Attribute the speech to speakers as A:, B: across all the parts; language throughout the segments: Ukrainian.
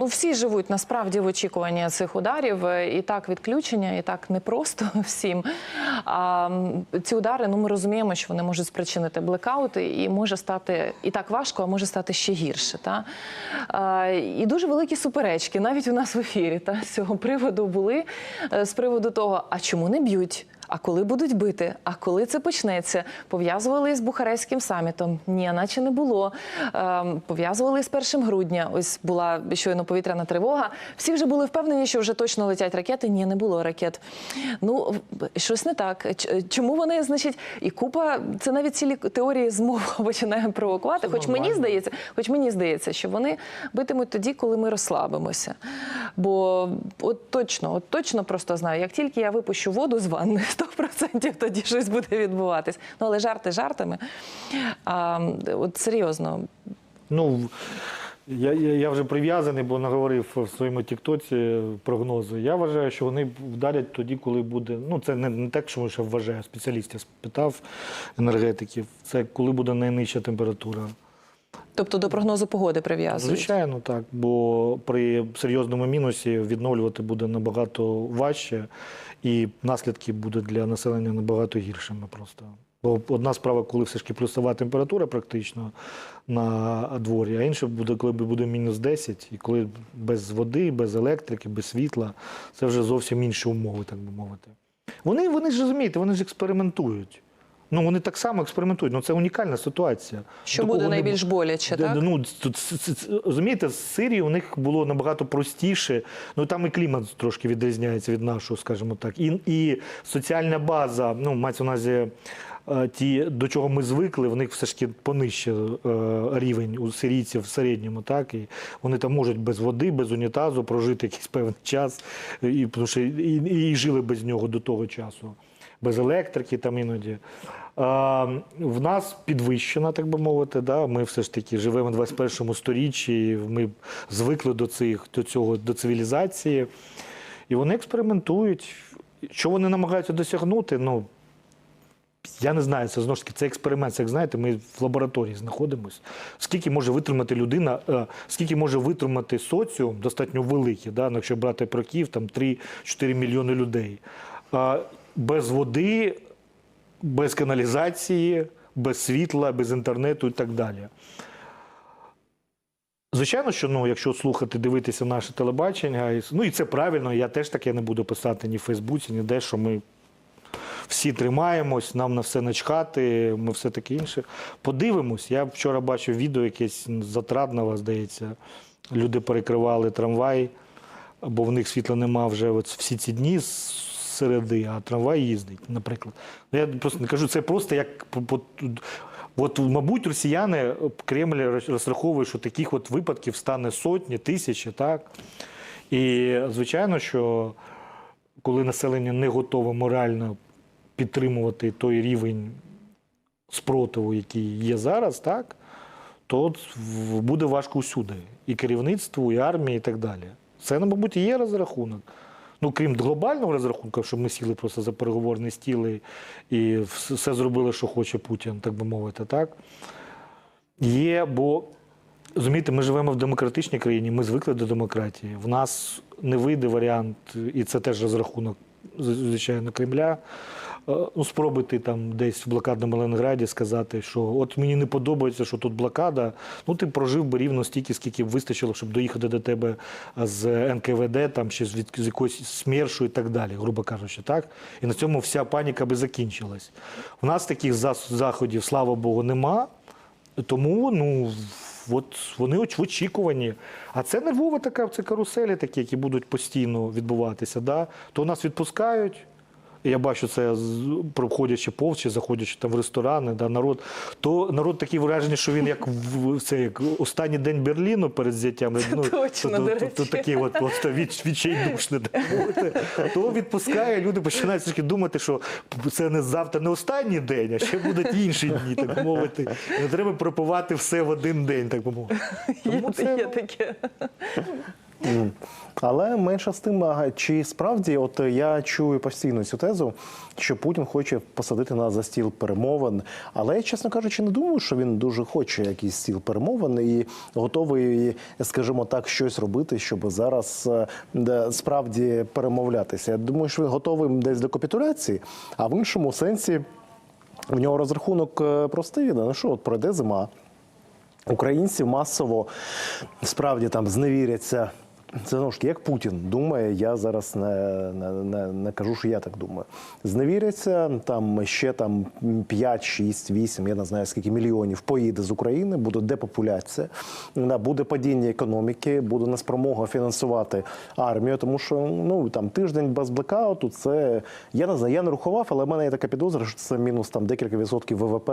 A: Ну, всі живуть насправді в очікуванні цих ударів. е, І так відключення, і так непросто всім. А ці удари, ну ми розуміємо, що вони можуть спричинити блекаути, і може стати і так важко, а може стати ще гірше. Та? А, і дуже великі суперечки, навіть у нас в ефірі та, з цього приводу були е, з приводу того, а чому не б'ють? А коли будуть бити? А коли це почнеться? Пов'язували з Бухарестським самітом? Ні, наче не було. Ем, пов'язували з 1 грудня. Ось була щойно повітряна тривога. Всі вже були впевнені, що вже точно летять ракети. Ні, не було ракет. Ну щось не так. Чому вони, значить, і купа це навіть цілі теорії змов починає провокувати. Хоч мені здається, хоч мені здається, що вони битимуть тоді, коли ми розслабимося. Бо от точно, от точно просто знаю, як тільки я випущу воду з ванни, 100% тоді щось буде відбуватись. Ну але жарти жартами. А, от серйозно,
B: Ну, я, я, я вже прив'язаний, бо наговорив в своєму тіктоці прогнозу. Я вважаю, що вони вдарять тоді, коли буде. Ну, це не, не так, що я вважаю, спеціалістів спитав енергетиків. Це коли буде найнижча температура.
A: Тобто до прогнозу погоди прив'язують.
B: Звичайно, так. Бо при серйозному мінусі відновлювати буде набагато важче, і наслідки будуть для населення набагато гіршими просто. Бо одна справа, коли все ж таки плюсова температура практично на дворі, а інша буде, коли буде мінус 10, і коли без води, без електрики, без світла, це вже зовсім інші умови, так би мовити. Вони, вони ж розумієте, вони ж експериментують. Ну, вони так само експериментують. Ну, це унікальна ситуація.
A: Що
B: Такого
A: буде
B: не
A: найбільш боляче, так?
B: Ну, розумієте, з Сирії у них було набагато простіше. Ну там і клімат трошки відрізняється від нашого, скажімо так. І, і соціальна база, ну, мається на увазі, е, ті, до чого ми звикли, в них все ж таки понижче е, рівень у сирійців в середньому, так? І вони там можуть без води, без унітазу прожити якийсь певний час, і, тому що і, і, і жили без нього до того часу. Без електрики там іноді. В нас підвищена, так би мовити. Да? Ми все ж таки живемо в 21 сторіччі, ми звикли до, цих, до цього, до цивілізації. І вони експериментують. Що вони намагаються досягнути? Ну, я не знаю, це знову ж таки це експеримент. Це, як знаєте, ми в лабораторії знаходимося. Скільки може витримати людина, е, скільки може витримати соціум, достатньо великий, да? ну, якщо брати про Київ, там 3-4 мільйони людей. А, Без води, без каналізації, без світла, без інтернету і так далі. Звичайно, що ну, якщо слухати, дивитися наше телебачення, ну і це правильно, я теж таке не буду писати ні в Фейсбуці, ні де, що ми всі тримаємось, нам на все начхати, ми все таке інше. Подивимось. Я вчора бачив відео якесь з Отрадного, здається. Люди перекривали трамвай, бо в них світла нема вже от всі ці дні середи, а трамвай їздить, наприклад. Ну, Я просто не кажу, це просто як От, мабуть, росіяни Кремль розраховує, що таких от випадків стане сотні, тисячі, так? І звичайно, що коли населення не готове морально підтримувати той рівень спротиву, який є зараз, так, то буде важко усюди. І керівництву, і армії, і так далі. Це, ну, мабуть, і є розрахунок. Ну, крім глобального розрахунку, щоб ми сіли просто за переговорний стіл і, і все зробили, що хоче Путін, так би мовити, так? Є, бо розумієте, ми живемо в демократичній країні, ми звикли до демократії. В нас не вийде варіант, і це теж розрахунок, звичайно, Кремля. Е, Ну, спробуйте там десь в блокадному Ленінграді сказати, що от мені не подобається, що тут блокада. Ну, ти прожив би рівно стільки, скільки б вистачило, щоб доїхати до тебе з НКВД, там ще від, з якоюсь смершу і так далі, грубо кажучи, так? І на цьому вся паніка би закінчилась. У нас таких заходів, слава Богу, нема. Тому ну, от вони в очікуванні. А це нервова така, це каруселі такі, які будуть постійно відбуватися. Да? То нас відпускають. Я бачу це проходячи повз чи заходячи там в ресторани, да, народ. То народ такі враження, що він як в це як останній день Берліну перед взяттям. Ну,
A: точно,
B: то,
A: до
B: то, то, то такий от просто від, відчайдушне. То відпускає, люди починають все-таки думати, що це не завтра не останній день, а ще будуть інші дні, так мовити. Не треба пропивати все в один день, так би мовити.
A: Є,
B: це,
A: є
B: ну,
A: таке.
C: Але менше з тим, чи справді, от я чую постійно цю тезу, що Путін хоче посадити нас за стіл перемовин. Але я, чесно кажучи, не думаю, що він дуже хоче якийсь стіл перемовин і готовий, скажімо так, щось робити, щоб зараз е, справді перемовлятися. Я думаю, що він готовий десь до капітуляції, а в іншому сенсі в нього розрахунок е, простий. Ну що, от пройде зима. Українці масово справді там зневіряться. Це знову ж як Путін думає, я зараз не, не, не, не кажу, що я так думаю. Зневіряться, там ще там 5, 6, 8, я не знаю скільки мільйонів поїде з України, буде депопуляція, буде падіння економіки, буде неспромога фінансувати армію, тому що ну там тиждень без блекауту, це я не знаю, я не рахував, але в мене є така підозра, що це мінус там декілька відсотків ВВП,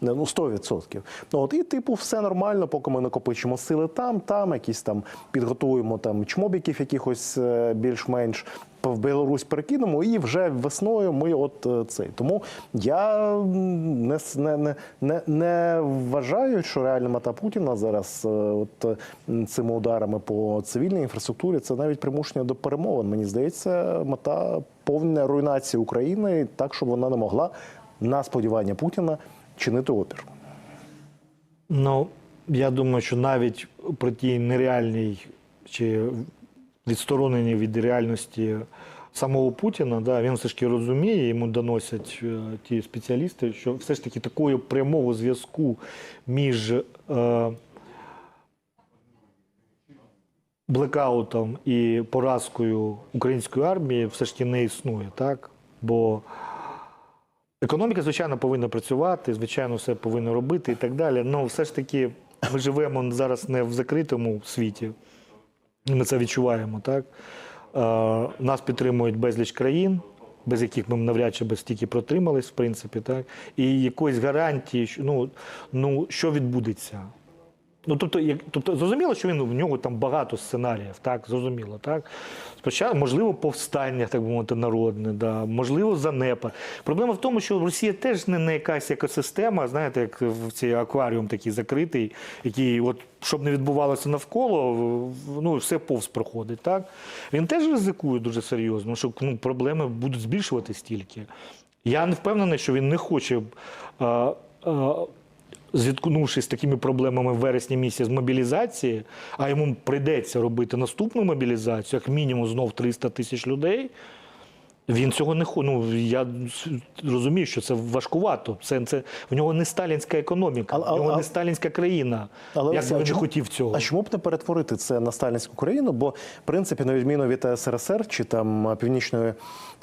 C: ну 100%. Ну от і типу, все нормально, поки ми накопичимо сили там, там якісь там підготуємо там чмобіків якихось е, більш-менш. В Білорусь перекинемо, і вже весною ми от е, цей. Тому я не, не, не, не, вважаю, що реальна мета Путіна зараз е, от цими ударами по цивільній інфраструктурі це навіть примушення до перемовин. Мені здається, мета повна руйнація України, так щоб вона не могла на сподівання Путіна чинити опір.
B: Ну, я думаю, що навіть при тій нереальній чи відстороненні від реальності самого Путіна, да, він все ж таки розуміє, йому доносять е, ті спеціалісти, що все ж таки такого прямого зв'язку між е, блекаутом і поразкою української армії все ж таки не існує, так? Бо Економіка, звичайно, повинна працювати, звичайно, все повинно робити і так далі. Але все ж таки ми живемо зараз не в закритому світі. Ми це відчуваємо, так? Е, нас підтримують безліч країн, без яких ми навряд чи би стільки протримались, в принципі, так? І якоїсь гарантії, що, ну, ну, що відбудеться. Ну, тобто, як, тобто, зрозуміло, що він в нього там багато сценаріїв, так, зрозуміло, так. Спочатку, можливо, повстання, так би мовити, народне, да, можливо, занепад. Проблема в тому, що Росія теж не, не якась екосистема, знаєте, як в цей акваріум такий закритий, який, от, щоб не відбувалося навколо, ну, все повз проходить, так. Він теж ризикує дуже серйозно, що ну, проблеми будуть збільшуватись тільки. Я не впевнений, що він не хоче. А, а, зіткнувшись з такими проблемами в вересні місяці з мобілізації, а йому прийдеться робити наступну мобілізацію, як мінімум знов 300 тисяч людей. Він цього не хоче. Ну, я розумію, що це важкувато. Це, це, в нього не сталінська економіка,
C: Але-
B: в нього
C: але-
B: не сталінська країна.
C: Але
B: як він не хотів цього.
C: А чому б не перетворити це на сталінську країну? Бо, в принципі, на відміну від СРСР чи там Північної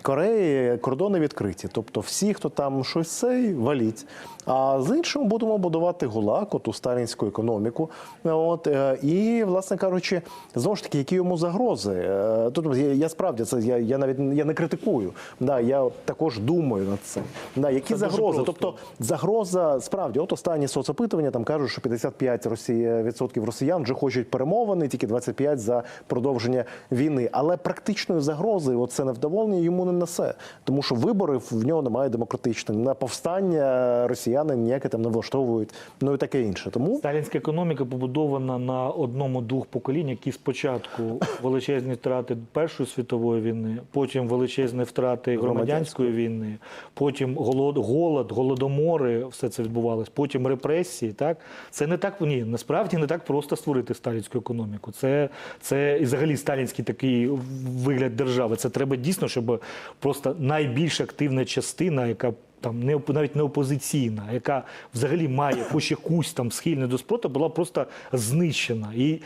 C: Кореї, кордони відкриті. Тобто всі, хто там щось цей, валіть. А з іншим будемо будувати ГУЛАГ, оту сталінську економіку. От, е, і, власне кажучи, знову ж таки, які йому загрози? Е, Тут я, я справді це я, я навіть я не критикую. Да, я також думаю над цим. Да, які
B: Це
C: загрози? Тобто загроза справді, от останні соцопитування там кажуть, що 55 Росія, відсотків росіян вже хочуть перемовини, тільки 25 за продовження війни. Але практичної загрози, от це невдоволення йому не несе, тому що вибори в нього немає демократичних. На повстання росіяни ніяке там не влаштовують, ну і таке інше. Тому
B: Сталінська економіка побудована на одному-двох поколіннях, які спочатку величезні втрати Першої світової війни, потім величезні втрати громадянської війни, потім голод, голод, голодомори, все це відбувалось, потім репресії. Так це не так ні, насправді не так просто створити сталінську економіку. Це, це і взагалі сталінський такий вигляд держави. Це треба дійсно, щоб просто найбільш активна частина, яка там не навіть не опозиційна, яка взагалі має хоч якусь там схильну до спротиву, була просто знищена. І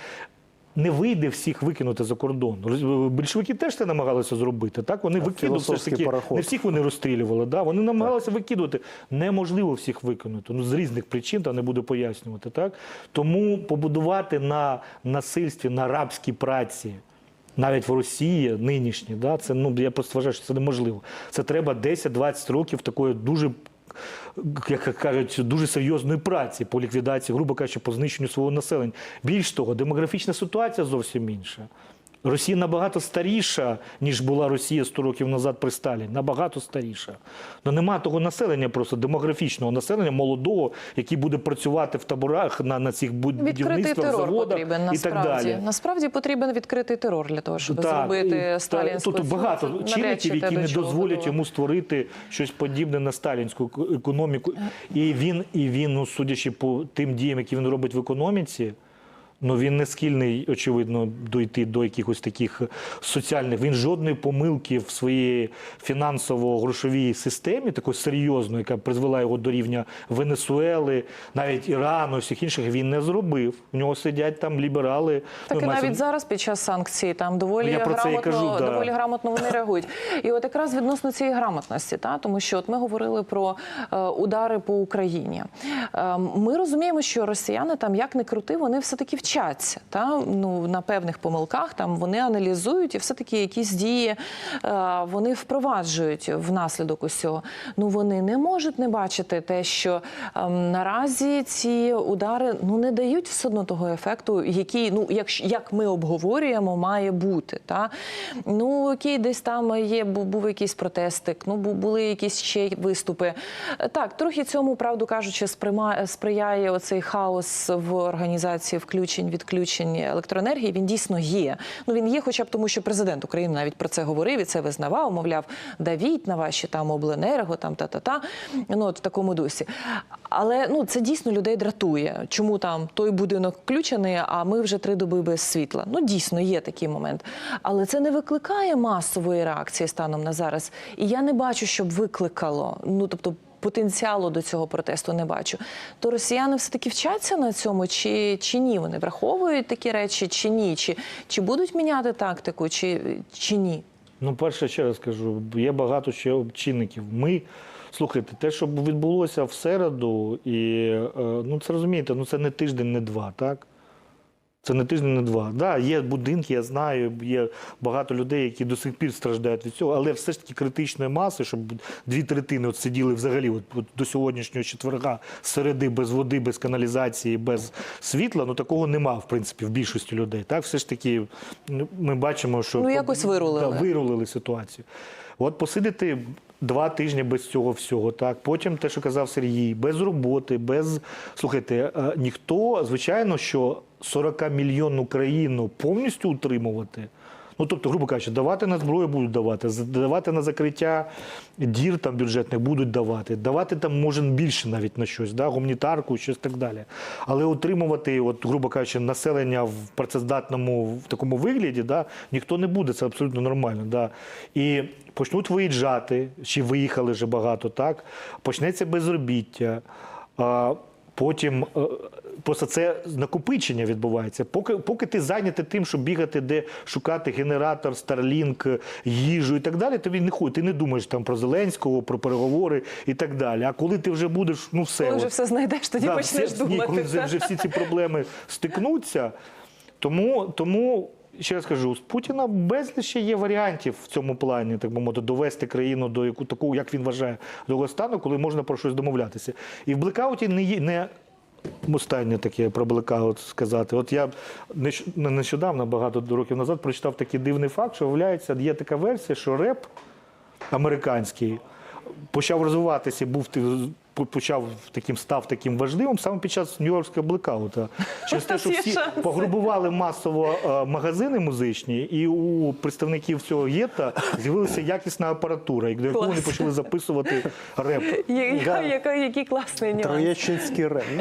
B: не вийде всіх викинути за кордон. Роз- Більшовики теж це намагалися зробити. Так вони викидували все ж таки. Не всіх вони розстрілювали. Да? Вони намагалися викидувати. Неможливо всіх викинути. Ну з різних причин там не буду пояснювати. Так тому побудувати на насильстві, на рабській праці. Навіть в Росії нинішній, да, це ну я просто вважаю, що це неможливо. Це треба 10-20 років такої дуже, як кажуть, дуже серйозної праці по ліквідації, грубо кажучи, по знищенню свого населення. Більш того, демографічна ситуація зовсім інша. Росія набагато старіша, ніж була Росія 100 років назад при Сталіні. Набагато старіша. Ну нема того населення, просто демографічного населення, молодого, який буде працювати в таборах на, на цих будівництвах, заводах
A: потрібен
B: і так далі.
A: Насправді потрібен відкритий терор для того, щоб
B: Так,
A: зробити
B: і-
A: сталінську
B: та- Тут багато
A: чи
B: чинників, які не дозволять йому створити щось подібне на сталінську економіку. І він, і він, ну, судячи по тим діям, які він робить в економіці. Ну він не схильний, очевидно, дойти до якихось таких соціальних. Він жодної помилки в своїй фінансово-грошовій системі, такої серйозної, яка призвела його до рівня Венесуели, навіть Ірану, всіх інших, він не зробив. У нього сидять там ліберали.
A: Так
B: ну,
A: і навіть зараз під час санкцій там доволі
B: Ну, я про це і кажу, да.
A: доволі грамотно вони реагують. І от якраз відносно цієї грамотності, та тому що от ми говорили про е, удари по Україні. Е, ми розуміємо, що росіяни там як не крути, вони все таки вчаться. Та ну на певних помилках там вони аналізують і все таки якісь дії е, вони впроваджують внаслідок усього. Ну вони не можуть не бачити те, що ем, наразі ці удари ну не дають все одно того ефекту, який ну як, як ми обговорюємо, має бути. Та ну окей, десь там є бу- був якийсь протестик, ну були якісь ще виступи. Так, трохи цьому, правду кажучи, сприяє оцей хаос в організації включень, відключень електроенергії. Він дійсно є. Ну він є, хоча б тому, що президент України навіть про це говорив і це визнавав. Мовляв, давіть на ваші там обленерго, там та та та ну от в такому дусі. Але ну це дійсно людей дратує. Чому там той будинок включений, а ми вже три доби без світла? Ну дійсно є такий момент. Але це не викликає масової реакції станом на зараз. І я не бачу, щоб викликало. Ну тобто. Потенціалу до цього протесту не бачу. То росіяни все таки вчаться на цьому, чи, чи ні? Вони враховують такі речі, чи ні? Чи, чи будуть міняти тактику, чи, чи ні?
B: Ну, перше, ще раз кажу, є багато ще чинників. Ми, слухайте, те, що відбулося в середу, і е, ну це розумієте, ну це не тиждень, не два, так? Це не тиждень, не два. Да, є будинки, я знаю, є багато людей, які до сих пір страждають від цього, але все ж таки критичної маси, щоб дві третини от сиділи взагалі от, от до сьогоднішнього четверга середи без води, без каналізації, без світла. Ну такого нема, в принципі, в більшості людей. Так, все ж таки, ну, ми бачимо, що
A: Ну, якось вирулили.
B: Да, вирулили ситуацію. От посидити два тижні без цього всього, так. Потім те, що казав Сергій, без роботи, без. Слухайте, е, ніхто, звичайно, що 40 мільйонну країну повністю утримувати. Ну, тобто, грубо кажучи, давати на зброю будуть давати, давати на закриття дір там бюджетних будуть давати, давати там може більше навіть на щось, да, гуманітарку, щось так далі. Але утримувати, от, грубо кажучи, населення в працездатному в такому вигляді, да, ніхто не буде, це абсолютно нормально. Да. І почнуть виїжджати, чи виїхали вже багато, так, почнеться безробіття. Потім е, просто це накопичення відбувається. Поки, поки ти зайнятий тим, щоб бігати, де шукати генератор, Starlink, їжу і так далі, тобі не ходить. Ти не думаєш там про Зеленського, про переговори і так далі. А коли ти вже будеш, ну все.
A: Коли вже все знайдеш, тоді
B: да,
A: почнеш
B: все- ні, коли вже, вже всі ці проблеми стикнуться. Тому, тому ще раз кажу, з Путіна безліч є варіантів в цьому плані, так би мовити, довести країну до яку такого, як він вважає, до стану, коли можна про щось домовлятися. І в блекауті не є не. Останнє таке про блекаут сказати. От я нещодавно, багато років назад, прочитав такий дивний факт, що виявляється, є така версія, що реп американський почав розвиватися, був почав таким став таким важливим саме під час Нью-Йоркського блекаута. Через те, що всі
A: погрубували
B: пограбували масово е, магазини музичні, і у представників цього гетто з'явилася якісна апаратура, до якої вони почали записувати реп.
A: Який класний нюанс.
C: Троєщинський рем. Ну,